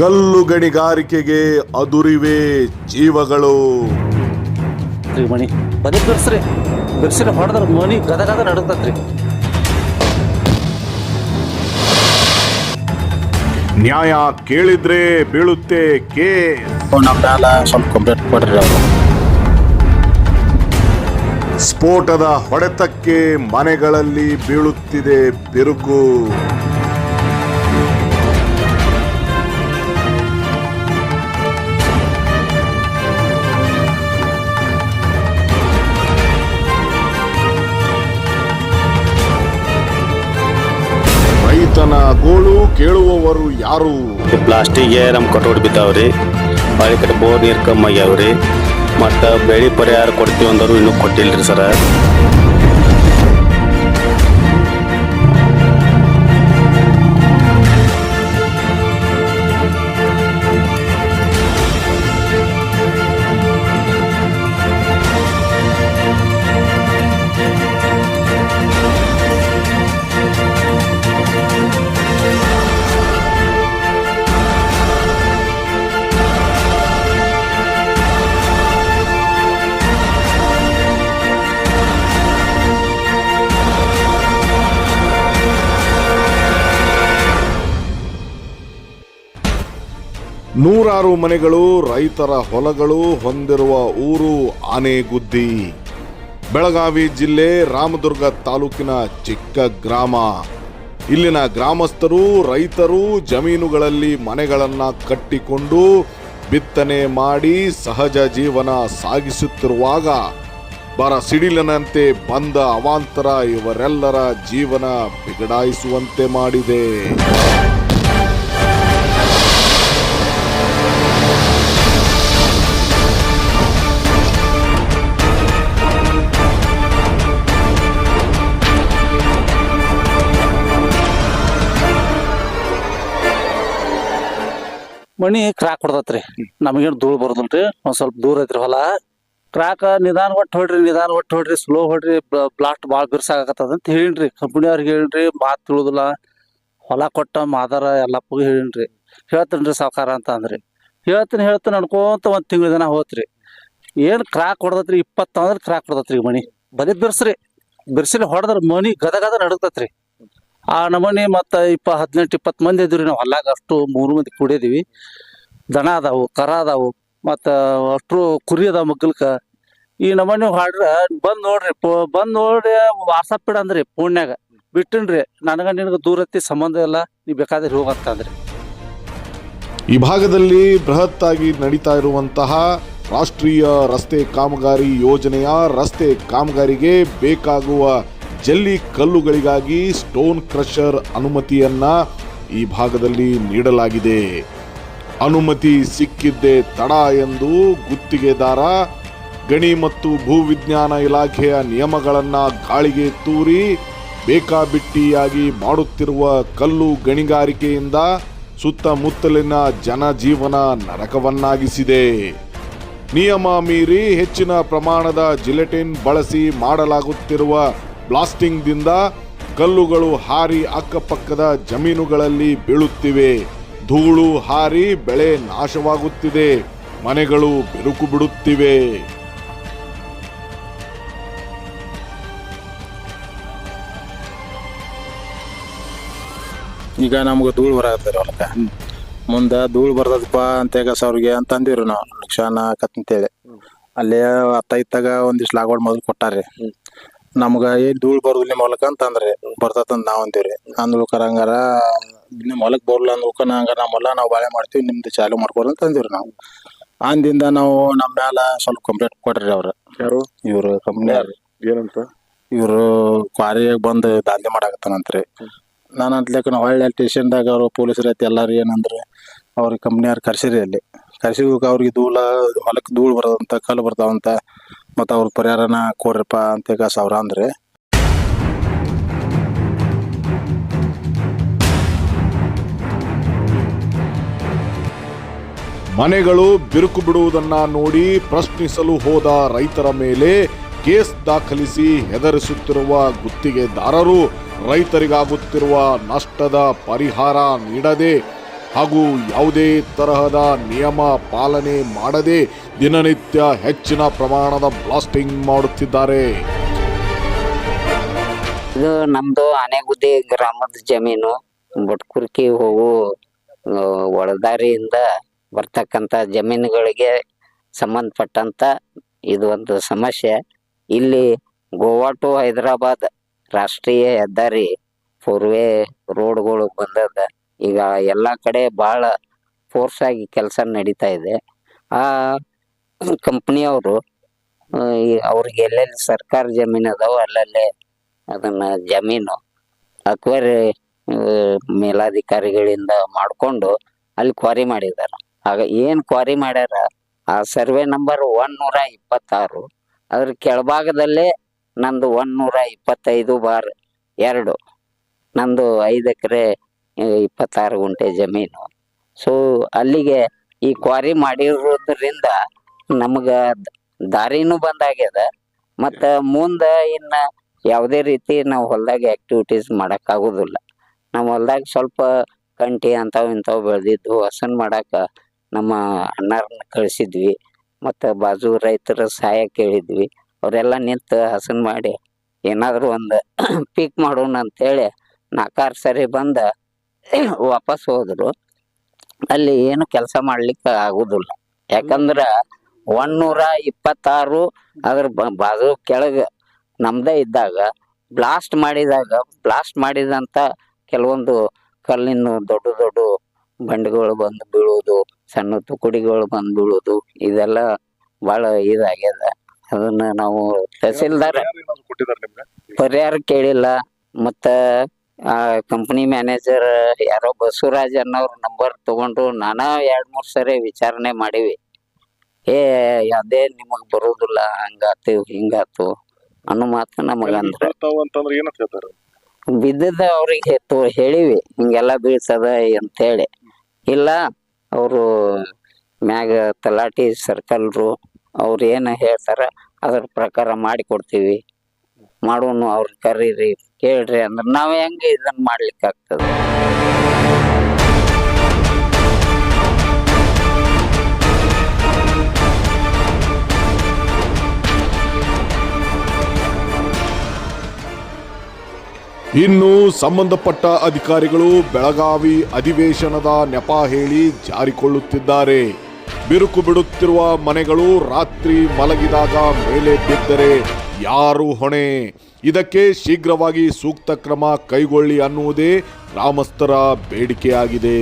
ಕಲ್ಲು ಗಣಿಗಾರಿಕೆಗೆ ಅದುರಿವೆ ಜೀವಗಳು. ರೀ ಮಣಿ ಬರೀ ಬಿರ್ಸ್ರಿ. ಬಿರ್ಸಿನ ಹೊಡೆದ್ರ ಮನಿ ಗದ ಗದ ನಡುತ್ತತ್ರಿ ನ್ಯಾಯ ಕೇಳಿದ್ರೆ ಬೀಳುತ್ತೆ ಕೇಸ್. ನಮ್ಮ ಮ್ಯಾಲ ಸ್ವಲ್ಪ ಕಂಪ್ಲೇಂಟ್ ಕೊಡ್ರಿ ಅವರು. ಸ್ಫೋಟದ ಹೊಡೆತಕ್ಕೆ ಮನೆಗಳಲ್ಲಿ ಬೀಳುತ್ತಿದೆ ಬಿರುಕು. ಗೋಳು ಕೇಳುವವರು ಯಾರು? ಪ್ಲಾಸ್ಟಿಕ್ ಪ್ಲಾಸ್ಟಿಕ್ಗೆ ನಮ್ಮ ಕಟೋಟ್ ಬಿದ್ದಾವ್ರಿ. ಬಾಳಿ ಕಡೆ ಬೋರ್ ನೀರು ಕಮ್ಮಿ ಆಗ್ಯಾವ್ರಿ ಮತ್ತ ಬೆಳೆ ಪರಿಹಾರ ಕೊಡ್ತೀವಿ ಅಂದರು ಇನ್ನೂ ಕೊಟ್ಟಿಲ್ರಿ ಸರ. ನೂರಾರು ಮನೆಗಳು, ರೈತರ ಹೊಲಗಳು ಹೊಂದಿರುವ ಊರು ಆನೆಗುದ್ದಿ. ಬೆಳಗಾವಿ ಜಿಲ್ಲೆ ರಾಮದುರ್ಗ ತಾಲೂಕಿನ ಚಿಕ್ಕ ಗ್ರಾಮ. ಇಲ್ಲಿನ ಗ್ರಾಮಸ್ಥರು, ರೈತರು ಜಮೀನುಗಳಲ್ಲಿ ಮನೆಗಳನ್ನು ಕಟ್ಟಿಕೊಂಡು ಬಿತ್ತನೆ ಮಾಡಿ ಸಹಜ ಜೀವನ ಸಾಗಿಸುತ್ತಿರುವಾಗ ಬರ ಸಿಡಿಲಿನಂತೆ ಬಂದ ಅವಾಂತರ ಇವರೆಲ್ಲರ ಜೀವನ ಬಿಗಡಾಯಿಸುವಂತೆ ಮಾಡಿದೆ. ಮಣಿ ಕ್ರಾಕ್ ಹೊಡ್ದತ್ರಿ. ನಮಗೇನು ಧೂಳು ಬರೋದಿಲ್ರಿ, ಒಂದ್ ಸ್ವಲ್ಪ ದೂರ ಐತ್ರಿ ಹೊಲ. ಕ್ರಾಕ್ ನಿಧಾನ ಒಟ್ಟು ಹೊಡ್ರಿ, ನಿಧಾನ ಒಟ್ಟು ಹೊಡ್ರಿ ಸ್ಲೋ ಹೊಡ್ರಿ ಬ್ಲಾಸ್ಟ್ ಭಾಳ ಬಿರ್ಸಾಗತ್ತದ ಅಂತ ಹೇಳಿನ್ರಿ. ಕಂಪ್ನಿ ಅವ್ರಿಗೆ ಹೇಳಿನ್ರಿ, ಮಾತು ತಿಳಿದಿಲ್ಲ. ಹೊಲ ಕೊಟ್ಟ ಮಾದಾರ ಎಲ್ಲಪ್ಪಗೂ ಹೇಳಿನ್ರಿ. ಹೇಳ್ತೇನ್ರಿ ಸಾವುಕಾರ ಅಂತ ಅಂದ್ರಿ. ಹೇಳ್ತೀನಿ ಹೇಳ್ತೀನಿ ಅನ್ಕೋತ ಒಂದು ತಿಂಗಳ ದಿನ ಹೋತ್ರಿ. ಏನು ಕ್ರಾಕ್ ಹೊಡ್ದತ್ರಿ ಇಪ್ಪತ್ತಂದ್ರೆ ಕ್ರಾಕ್ ಹೊಡ್ದತ್ರಿ ಮಣಿ. ಬರೀ ಬಿರ್ಸ್ರಿ. ಬಿರ್ಸಿನ ಹೊಡೆದ್ರ ಮಣಿ ಗದಗದ ಗದ ನಡುಗ್ತತ್ರಿ ಆ ನಮೂನಿ ಮತ್ತು ಇಪ್ಪ ಹದಿನೆಂಟು, ಇಪ್ಪತ್ತು ಮಂದಿ ಇದ್ರಿ ನಾವು. ಹೊಲ್ಲಾಗ ಅಷ್ಟು ಮೂರು ಮಂದಿ ಕುಡಿದೀವಿ. ದನ ಅದಾವು, ಕರ ಅದಾವು, ಮತ್ತು ಅಷ್ಟು ಕುರಿ ಅದಾವ ಮಗ್ಗಲ್ಕ. ಈ ನಮೂನಿ ಹಾಡ್ರ ಬಂದು ನೋಡ್ರಿ, ಪೋ- ಬಂದು ನೋಡ್ರಿ ವಾಟ್ಸಪ್ ಇಡ ಅಂದ್ರಿ ಫೋನ್ಯಾಗ ಬಿಟ್ಟಿನ್ರಿ ನನಗೆ ನಿನಗೆ ದೂರತ್ತಿ ಸಂಬಂಧ ಇಲ್ಲ ನೀವು ಬೇಕಾದ್ರೆ ಹೋಗಂತಂದ್ರಿ ಈ ಭಾಗದಲ್ಲಿ ಬೃಹತ್ತಾಗಿ ನಡೀತಾ ಇರುವಂತಹ ರಾಷ್ಟ್ರೀಯ ರಸ್ತೆ ಕಾಮಗಾರಿ ಯೋಜನೆಯ ರಸ್ತೆ ಕಾಮಗಾರಿಗೆ ಬೇಕಾಗುವ ಜಲ್ಲಿ ಕಲ್ಲುಗಳಿಗಾಗಿ ಸ್ಟೋನ್ ಕ್ರಷರ್ ಅನುಮತಿಯನ್ನ ಈ ಭಾಗದಲ್ಲಿ ನೀಡಲಾಗಿದೆ. ಅನುಮತಿ ಸಿಕ್ಕಿದ್ದೇ ತಡ ಎಂದು ಗುತ್ತಿಗೆದಾರ, ಗಣಿ ಮತ್ತು ಭೂವಿಜ್ಞಾನ ಇಲಾಖೆಯ ನಿಯಮಗಳನ್ನು ಗಾಳಿಗೆ ತೂರಿ ಬೇಕಾಬಿಟ್ಟಿಯಾಗಿ ಮಾಡುತ್ತಿರುವ ಕಲ್ಲು ಗಣಿಗಾರಿಕೆಯಿಂದ ಸುತ್ತಮುತ್ತಲಿನ ಜನಜೀವನ ನರಕವನ್ನಾಗಿಸಿದೆ. ನಿಯಮ ಮೀರಿ ಹೆಚ್ಚಿನ ಪ್ರಮಾಣದ ಜಿಲೆಟಿನ್ ಬಳಸಿ ಮಾಡಲಾಗುತ್ತಿರುವ ಬ್ಲಾಸ್ಟಿಂಗ್ದಿಂದ ಕಲ್ಲುಗಳು ಹಾರಿ ಅಕ್ಕಪಕ್ಕದ ಜಮೀನುಗಳಲ್ಲಿ ಬೀಳುತ್ತಿವೆ. ಧೂಳು ಹಾರಿ ಬೆಳೆ ನಾಶವಾಗುತ್ತಿದೆ. ಮನೆಗಳು ಬಿರುಕು ಬಿಡುತ್ತಿವೆ. ಈಗ ನಮ್ಗೆ ಧೂಳು ಬರಾಕತ್ತಾರೆ ಹೊಲಕ್ಕೆ ಮುಂದೆ ಧೂಳು ಬರ್ತದಪ್ಪ ಅಂತ ಅವ್ರಿಗೆ ಅಂತ ಅಂದಿವ್ರಿ ನಾವು. ಲಕ್ಷಾನ ಅಂತೇಳಿ. ಅಲ್ಲೇ ಹತ್ತೈತಾಗ ಒಂದಿಷ್ಟು ಲಾಗೋಡ್ ಮೊದಲು ಕೊಟ್ಟಾರಿ ನಮ್ಗ ಏನ್ ಧೂಳು ಬರುದು ನಿಮ್ಮ ಹೊಲಕ್ಕ ಅಂತ ಅಂದ್ರಿ ಬರ್ತದಂತ ನಾವ್ ಅಂತೀವ್ರಿ. ಅಂದ್ರು ಹಂಗಾರ ನಿಮ್ ಹೊಲಕ್ ಬರ್ಲ ಅಂದ್ಕ ನಂಗ ಹೊಲ ನಾವು ಬಾಳೆ ಮಾಡ್ತೀವಿ ನಿಮ್ದು ಚಾಲು ಮಾಡ್ಕೊರಿ ಅಂತ ಅಂದಿವ್ರಿ ನಾವು. ಅಂದಿಂದ ನಾವು ನಮ್ಮ ಮ್ಯಾಲ ಸ್ವಲ್ಪ ಕಂಪ್ಲೇಂಟ್ ಕೊಟ್ರಿ ಅವ್ರ. ಯಾರು? ಇವ್ರ ಕಂಪ್ನಿ ಏನಂತ? ಇವರು ಕ್ವಾರಿಯಾಗ ಬಂದು ದಾಂಧೆ ಮಾಡಾಕತ್ತಾನಂತ್ರಿ. ನಾನು ಅಂತ್ಲೇಕ ನಾವು ಹೊಳ್ಳಿ ಸ್ಟೇಷನ್ದಾಗ ಅವರು ಪೊಲೀಸ್ ಐತಿ ಎಲ್ಲಾರು ಏನಂದ್ರೆ ಅವ್ರಿಗೆ ಕಂಪ್ನಿಯವ್ರು ಕರ್ಸಿರಿ ಅಲ್ಲಿ. ಕರ್ಸಿದ್ಕ ಅವ್ರಿಗೆ ಧೂಳ ಹೊಲಕ್ಕೆ ಧೂಳು ಬರೋದಂತ ಕಲ್ಲು ಬರ್ತಾವಂತ ಮತ್ತು ಅವ್ರ ಪರಿಹಾರನ ಕೊಡ್ರಪ್ಪ ಅಂತ ಸಾವಿರ ಅಂದ್ರೆ. ಮನೆಗಳು ಬಿರುಕು ಬಿಡುವುದನ್ನ ನೋಡಿ ಪ್ರಶ್ನಿಸಲು ಹೋದ ರೈತರ ಮೇಲೆ ಕೇಸ್ ದಾಖಲಿಸಿ ಹೆದರಿಸುತ್ತಿರುವ ಗುತ್ತಿಗೆದಾರರು ರೈತರಿಗಾಗುತ್ತಿರುವ ನಷ್ಟದ ಪರಿಹಾರ ನೀಡದೆ ಹಾಗೂ ಯಾವುದೇ ತರಹದ ನಿಯಮ ಪಾಲನೆ ಮಾಡದೆ ದಿನನಿತ್ಯ ಹೆಚ್ಚಿನ ಪ್ರಮಾಣದ ಬ್ಲಾಸ್ಟಿಂಗ್ ಮಾಡುತ್ತಿದ್ದಾರೆ. ಇದು ನಮ್ದು ಆನೆಗುದ್ದಿ ಗ್ರಾಮದ ಜಮೀನು. ಬಟ್ಕುರ್ಕಿ ಹೋಗು ಒಳದಾರಿಯಿಂದ ಬರ್ತಕ್ಕಂಥ ಜಮೀನುಗಳಿಗೆ ಸಂಬಂಧಪಟ್ಟಂತ ಇದು ಒಂದು ಸಮಸ್ಯೆ. ಇಲ್ಲಿ ಗೋವಾ ಟು ಹೈದರಾಬಾದ್ ರಾಷ್ಟ್ರೀಯ ಹೆದ್ದಾರಿ ಫೋರ್ ವೇ ರೋಡ್ಗಳು ಬಂದದ. ಈಗ ಎಲ್ಲ ಕಡೆ ಭಾಳ ಫೋರ್ಸ್ ಆಗಿ ಕೆಲಸ ನಡೀತಾ ಇದೆ. ಆ ಕಂಪ್ನಿಯವರು ಅವ್ರಿಗೆ ಎಲ್ಲೆಲ್ಲಿ ಸರ್ಕಾರ ಜಮೀನು ಅದಾವ ಅಲ್ಲಲ್ಲೇ ಅದನ್ನ ಜಮೀನು ಅಕ್ವರಿ ಮೇಲಾಧಿಕಾರಿಗಳಿಂದ ಮಾಡಿಕೊಂಡು ಅಲ್ಲಿ ಕ್ವಾರಿ ಮಾಡಿದ್ದಾರೆ. ಆಗ ಏನು ಕ್ವಾರಿ ಮಾಡ್ಯಾರ? ಆ ಸರ್ವೆ ನಂಬರ್ ಒನ್ ನೂರ ಇಪ್ಪತ್ತಾರು. ಅದ್ರ ಕೆಳಭಾಗದಲ್ಲೇ ನಂದು ನೂರ ಇಪ್ಪತ್ತೈದು ಬಾರ್ ಎರಡು. ನಂದು ಐದು ಎಕರೆ ಇಪ್ಪತ್ತಾರು ಗುಂಟೆ ಜಮೀನು. ಸೊ ಅಲ್ಲಿಗೆ ಈ ಕ್ವಾರಿ ಮಾಡಿರೋದ್ರಿಂದ ನಮ್ಗೆ ದಾರಿನೂ ಬಂದಾಗ್ಯದ ಮತ್ತು ಮುಂದೆ ಇನ್ನು ಯಾವುದೇ ರೀತಿ ನಾವು ಹೊಲ್ದಾಗ ಆಕ್ಟಿವಿಟೀಸ್ ಮಾಡೋಕ್ಕಾಗೋದಿಲ್ಲ ನಮ್ಮ ಹೊಲ್ದಾಗ ಸ್ವಲ್ಪ ಕಂಟಿ ಅಂಥವು ಇಂಥವು ಬೆಳೆದಿದ್ದು ಹಸನ್ ಮಾಡಕ್ಕೆ ನಮ್ಮ ಅಣ್ಣರನ್ನ ಕಳಿಸಿದ್ವಿ. ಮತ್ತು ಬಾಜು ರೈತರ ಸಹಾಯ ಕೇಳಿದ್ವಿ. ಅವರೆಲ್ಲ ನಿಂತು ಹಸನ್ ಮಾಡಿ ಏನಾದರೂ ಒಂದು ಪೀಕ್ ಮಾಡೋಣ ಅಂತೇಳಿ ನಾಲ್ಕಾರು ಸರಿ ಬಂದ ವಾಪಸ್ ಹೋದ್ರು. ಅಲ್ಲಿ ಏನು ಕೆಲಸ ಮಾಡ್ಲಿಕ್ಕೆ ಆಗುದಿಲ್ಲ. ಯಾಕಂದ್ರೆ ಒನ್ನೂರ ಇಪ್ಪತ್ತಾರು ಅದ್ರ ಬಾಜು ಕೆಳಗೆ ನಮ್ದೇ ಇದ್ದಾಗ ಬ್ಲಾಸ್ಟ್ ಮಾಡಿದಾಗ ಬ್ಲಾಸ್ಟ್ ಮಾಡಿದಂತ ಕೆಲವೊಂದು ಕಲ್ಲಿನ ದೊಡ್ಡ ದೊಡ್ಡ ಬಂಡೆಗಳು ಬಂದು ಬೀಳೋದು ಸಣ್ಣ ತುಕುಡಿಗಳು ಬಂದು ಬೀಳೋದು ಇದೆಲ್ಲ ಬಹಳ ಇದಾಗ್ಯದ. ಅದನ್ನ ನಾವು ತಹಸೀಲ್ದಾರ್ ಪರಿಹಾರ ಕೇಳಿಲ್ಲ. ಮತ್ತ ಆ ಕಂಪನಿ ಮ್ಯಾನೇಜರ್ ಯಾರೋ ಬಸವರಾಜ್ ಅನ್ನೋರ್ ನಂಬರ್ ತಗೊಂಡು ನಾನಾ ಎರಡ್ ಮೂರ್ ಸರಿ ವಿಚಾರಣೆ ಮಾಡಿವಿ. ಏ ಅದೇ ನಿಮಗ್ ಬರೋದಿಲ್ಲ ಹಂಗಾತು ಹಿಂಗಾತು ಅನ್ನೋ ಮಾತು ನಮಗ ಅಂದ್ರ. ಅಂತಂದ್ರೆ ಏನಂತ ಹೇಳ್ತಾರೆ? ಬಿದ್ದದ ಅವ್ರಿಗೆ ತೋ- ಹೇಳಿವಿ ಹಿಂಗೆಲ್ಲ ಬೀಳ್ಸದ ಅಂತೇಳಿ. ಇಲ್ಲ ಅವರು ಮ್ಯಾಗ ತಲಾಟಿ ಸರ್ಕಲ್ರು ಅವ್ರು ಏನು ಹೇಳ್ತಾರ ಅದ್ರ ಪ್ರಕಾರ ಮಾಡಿ ಕೊಡ್ತೀವಿ. ಮಾಡೋನು ಅವ್ರ ಕರೀರಿ, ಕೇಳ್ರಿ ಅಂದ್ರೆ ನಾವ್ ಹೆಂಗೆ ಇದನ್ನ ಮಾಡ್ಲಿಕ್ಕೆ ಆಗ್ತದ. ಇನ್ನು ಸಂಬಂಧಪಟ್ಟ ಅಧಿಕಾರಿಗಳು ಬೆಳಗಾವಿ ಅಧಿವೇಶನದ ನೆಪ ಹೇಳಿ ಜಾರಿಕೊಳ್ಳುತ್ತಿದ್ದಾರೆ. ಬಿರುಕು ಬಿಡುತ್ತಿರುವ ಮನೆಗಳು ರಾತ್ರಿ ಮಲಗಿದಾಗ ಮೇಲೆ ಬಿದ್ದರೆ ಯಾರು ಹೊಣೆ? ಇದಕ್ಕೆ ಶೀಘ್ರವಾಗಿ ಸೂಕ್ತ ಕ್ರಮ ಕೈಗೊಳ್ಳಿ ಅನ್ನುವುದೇ ಗ್ರಾಮಸ್ಥರ ಬೇಡಿಕೆಯಾಗಿದೆ.